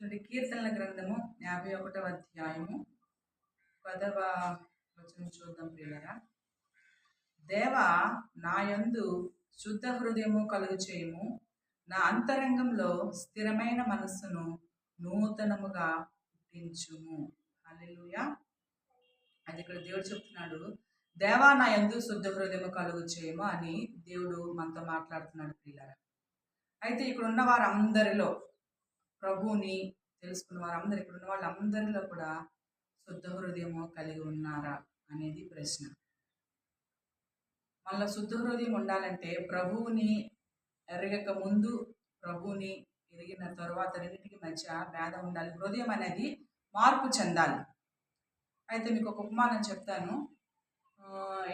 చూడండి కీర్తనల గ్రంథము యాభై ఒకటవ అధ్యాయము. పదవ వచనం చూద్దాం ప్రియులరా. దేవ నా యందు శుద్ధ హృదయము కలుగు చేయము నా అంతరంగంలో స్థిరమైన మనస్సును నూతనముగా పుట్టించుము. హల్లెలూయా. అది ఇక్కడ దేవుడు చెప్తున్నాడు దేవా నా యందు శుద్ధ హృదయము కలుగు చేయము అని దేవుడు మనతో మాట్లాడుతున్నాడు పిల్లరా అయితే ఇక్కడ ఉన్న వారందరిలో ప్రభువుని తెలుసుకున్న వారందరూ ఇక్కడ ఉన్న వాళ్ళందరిలో కూడా శుద్ధ హృదయము కలిగి ఉన్నారా అనేది ప్రశ్న. మళ్ళీ శుద్ధ హృదయం ఉండాలంటే ప్రభువుని ఎరగక ముందు ప్రభువుని ఎరిగిన తర్వాత రెండింటికి మధ్య భేదం ఉండాలి. హృదయం అనేది మార్పు చెందాలి. అయితే మీకు ఒక ఉపమానం చెప్తాను.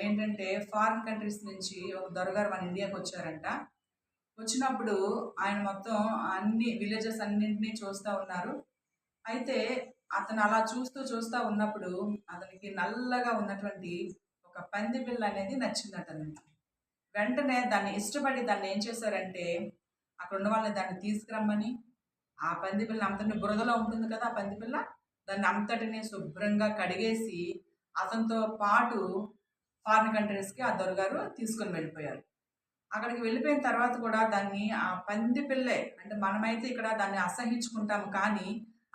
ఏంటంటే ఫారిన్ కంట్రీస్ నుంచి ఒక దొరగారు మన ఇండియాకి వచ్చారంట. వచ్చినప్పుడు ఆయన మొత్తం అన్ని విలేజెస్ అన్నింటినీ చూస్తూ ఉన్నారు. అయితే అతను అలా చూస్తూ చూస్తూ ఉన్నప్పుడు అతనికి నల్లగా ఉన్నటువంటి ఒక పంది పిల్ల అనేది నచ్చిందట వెంటనే దాన్ని ఇష్టపడి దాన్ని ఏం చేశారంటే అక్కడ ఉన్న వాళ్ళని దాన్ని తీసుకురమ్మని ఆ పంది పిల్ల అంతటి బురదలో ఉంటుంది కదా ఆ పంది పిల్ల దాన్ని అంతటిని శుభ్రంగా కడిగేసి అతనితో పాటు ఫారిన్ కంట్రీస్కి ఆ దొరగారు తీసుకొని వెళ్ళిపోయారు. అక్కడికి వెళ్ళిపోయిన తర్వాత కూడా దాన్ని ఆ పంది పిల్లే అంటే మనమైతే ఇక్కడ దాన్ని అసహించుకుంటాము. కానీ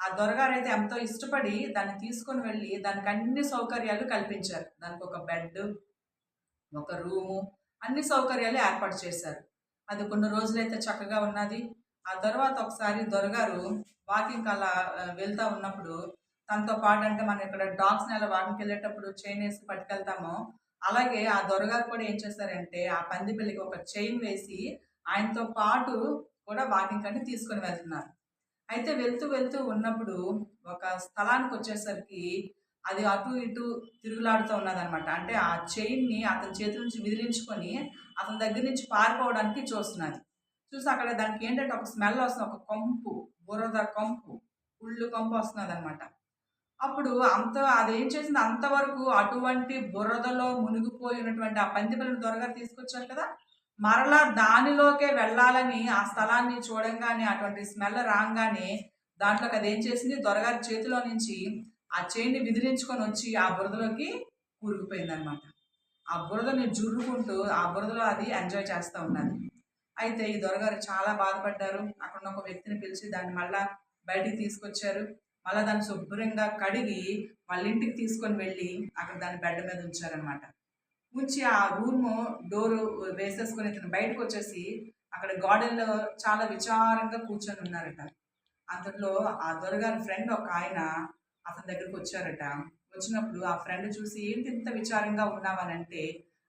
ఆ దొరగారు అయితే ఎంతో ఇష్టపడి దాన్ని తీసుకొని వెళ్ళి దానికి అన్ని సౌకర్యాలు కల్పించారు. దానికి ఒక బెడ్ ఒక రూము అన్ని సౌకర్యాలు ఏర్పాటు చేశారు. అది కొన్ని రోజులైతే చక్కగా ఉన్నది. ఆ తర్వాత ఒకసారి దొరగారు వాకింగ్ అలా వెళ్తూ వెళ్తా ఉన్నప్పుడు తనతో పాటు అంటే మనం ఇక్కడ డాగ్స్ని అలా వాకింగ్కి వెళ్ళేటప్పుడు చైన్ వేసి పట్టుకెళ్తామో. అలాగే ఆ దొరగారు కూడా ఏం చేశారంటే ఆ పంది పిల్లకి ఒక చైన్ వేసి ఆయనతో పాటు కూడా వాకింగ్ కంటే తీసుకొని వెళ్తున్నారు. అయితే వెళ్తూ వెళ్తూ ఉన్నప్పుడు ఒక స్థలానికి వచ్చేసరికి అది అటు ఇటు తిరుగులాడుతూ ఉన్నదనమాట అంటే ఆ చైన్ని అతని చేతి నుంచి విదిలించుకొని అతని దగ్గర నుంచి పారిపోవడానికి చూస్తున్నది. చూసి అక్కడ దానికి ఏంటంటే ఒక స్మెల్ వస్తుంది. ఒక కొంపు బురద కొంపు ఉళ్ళు కొంపు వస్తున్నది అనమాట అప్పుడు అంత అదేం చేసింది? అంతవరకు అటువంటి బురదలో మునిగిపోయినటువంటి ఆ పందిపిల్లను త్వరగా తీసుకొచ్చారు కదా? మరలా దానిలోకే వెళ్ళాలని ఆ స్థలాన్ని చూడంగానే అటువంటి స్మెల్ రాగానే దాంట్లోకి అదేం చేసింది? దొరగారి చేతిలో నుంచి ఆ చేయిని విదిలించుకొని వచ్చి ఆ బురదలోకి కూరుకుపోయిందనమాట ఆ బురదని జుర్రుకుంటూ ఆ బురదలో అది ఎంజాయ్ చేస్తూ ఉన్నది. అయితే ఈ దొరగారు చాలా బాధపడ్డారు. అక్కడ ఉన్న ఒక వ్యక్తిని పిలిచి దాన్ని మళ్ళా బయటికి తీసుకొచ్చారు. మళ్ళీ దాన్ని శుభ్రంగా కడిగి వాళ్ళ ఇంటికి తీసుకొని వెళ్ళి అక్కడ దాన్ని బెడ్ మీద ఉంచారనమాట ఉంచి ఆ రూమ్ డోరు వేసేసుకొని ఇతను బయటకు వచ్చేసి అక్కడ గార్డెన్లో చాలా విచారంగా కూర్చొని ఉన్నారట. అతనిలో ఆ దొరగారి ఫ్రెండ్ ఒక ఆయన అతని దగ్గరికి వచ్చారట. వచ్చినప్పుడు ఆ ఫ్రెండ్ చూసి ఏంటి ఇంత విచారంగా ఉన్నావనంటే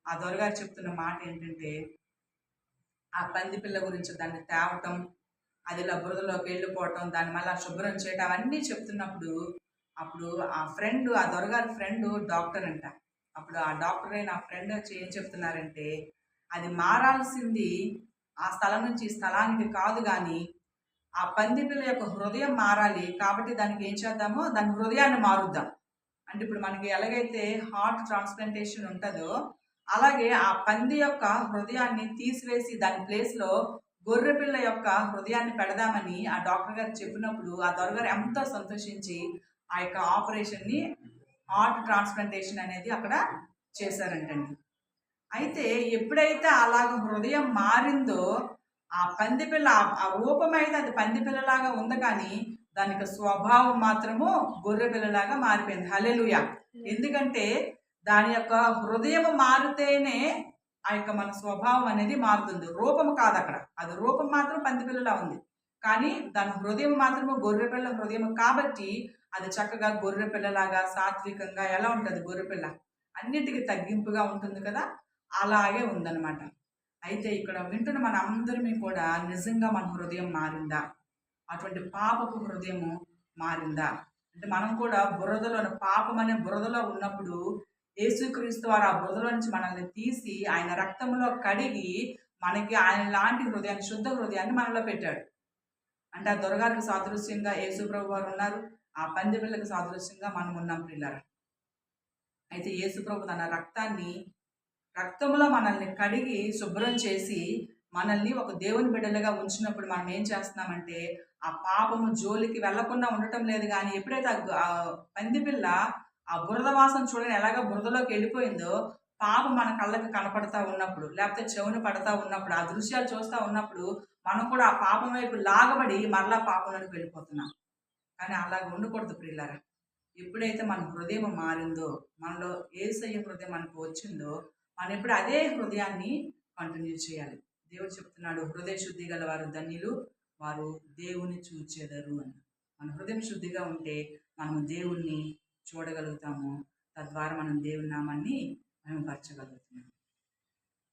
ఆ దొరగారు చెప్తున్న మాట ఏంటంటే ఆ పంది పిల్ల గురించి దాన్ని తేవటం అది ఇలా బురదలోకి వెళ్ళిపోవటం దాన్ని మళ్ళీ శుభ్రం చేయటం అవన్నీ చెప్తున్నప్పుడు అప్పుడు ఆ ఫ్రెండ్ ఆ దొరగారి ఫ్రెండ్ డాక్టర్ అంట. అప్పుడు ఆ డాక్టర్ అయిన ఆ ఫ్రెండ్ వచ్చి ఏం చెప్తున్నారంటే అది మారాల్సింది ఆ స్థలం నుంచి ఈ స్థలానికి కాదు కానీ ఆ పంది పిల్ల యొక్క హృదయం మారాలి కాబట్టి దానికి ఏం చేద్దామో దాని హృదయాన్ని మారుద్దాం. అంటే ఇప్పుడు మనకి ఎలాగైతే హార్ట్ ట్రాన్స్ప్లాంటేషన్ ఉంటుందో అలాగే ఆ పంది యొక్క హృదయాన్ని తీసివేసి దాని ప్లేస్లో గొర్రె పిల్ల యొక్క హృదయాన్ని పెడదామని ఆ డాక్టర్ గారు చెప్పినప్పుడు ఆ దొరగారు ఎంతో సంతోషించి ఆ యొక్క ఆపరేషన్ని హార్ట్ ట్రాన్స్ప్లాంటేషన్ అనేది అక్కడ చేశారంటండి. అయితే ఎప్పుడైతే అలాగ హృదయం మారిందో ఆ పంది పిల్ల ఆ- రూపం అయితే అది పంది పిల్లలాగా ఉంది కానీ దానికి స్వభావం మాత్రము గొర్రె పిల్లలాగా మారిపోయింది. హలెలుయ ఎందుకంటే దాని యొక్క హృదయం మారితేనే ఆ యొక్క మన స్వభావం అనేది మారుతుంది. రూపం కాదు అక్కడ. అది రూపం మాత్రం పంది పిల్లలా ఉంది. కానీ దాని హృదయం మాత్రము గొర్రె పిల్ల హృదయం కాబట్టి అది చక్కగా గొర్రె పిల్లలాగా సాత్వికంగా ఎలా ఉంటుంది గొర్రెపిల్ల అన్నిటికీ తగ్గింపుగా ఉంటుంది కదా? అలాగే ఉందన్నమాట. అయితే ఇక్కడ వింటున్న మన అందరిమీ కూడా నిజంగా మన హృదయం మారిందా? అటువంటి పాపపు హృదయము మారిందా? అంటే మనం కూడా బురదలో పాపం అనే బురదలో ఉన్నప్పుడు యేసుక్రీస్తు వారు ఆ బురద నుంచి మనల్ని తీసి ఆయన రక్తంలో కడిగి మనకి ఆయన లాంటి హృదయాన్ని శుద్ధ హృదయాన్ని మనలో పెట్టాడు. అంటే ఆ దొరగారికి సాదృశ్యంగా యేసుప్రభు వారు ఉన్నారు. ఆ పంది పిల్లకి సాదృశ్యంగా మనం ఉన్నాం పిల్లర అయితే యేసుప్రభు తన రక్తాన్ని రక్తంలో మనల్ని కడిగి శుభ్రం చేసి మనల్ని ఒక దేవుని బిడ్డలుగా ఉంచినప్పుడు మనం ఏం చేస్తున్నామంటే ఆ పాపము జోలికి వెళ్ళకుండా ఉండటం లేదు కానీ ఎప్పుడైతే ఆ పంది ఆ పందిపిల్ల ఆ బురద వాసన చూడని ఎలాగ బురదలోకి వెళ్ళిపోయిందో పాపం మన కళ్ళకి కనపడతా ఉన్నప్పుడు లేకపోతే చెవున పడతా ఉన్నప్పుడు ఆ దృశ్యాలు చూస్తూ ఉన్నప్పుడు మనం కూడా ఆ పాపం వైపు లాగబడి మరలా పాపంలోకి వెళ్ళిపోతున్నాం. కానీ అలాగ ఉండకూడదు ప్రియులారా. ఎప్పుడైతే మన హృదయం మారిందో మనలో ఏసయ్య హృదయం మనకు వచ్చిందో మనం ఎప్పుడు అదే హృదయాన్ని కంటిన్యూ చేయాలి. దేవుడు చెప్తున్నాడు హృదయ శుద్ధి గల వారు ధన్యులు వారు దేవుని చూచెదరు అని. మన హృదయం శుద్ధిగా ఉంటే మనం దేవుణ్ణి చూడగలుగుతాము. తద్వారా మనం దేవుని నామాన్ని మేము పరచగలుగుతున్నాం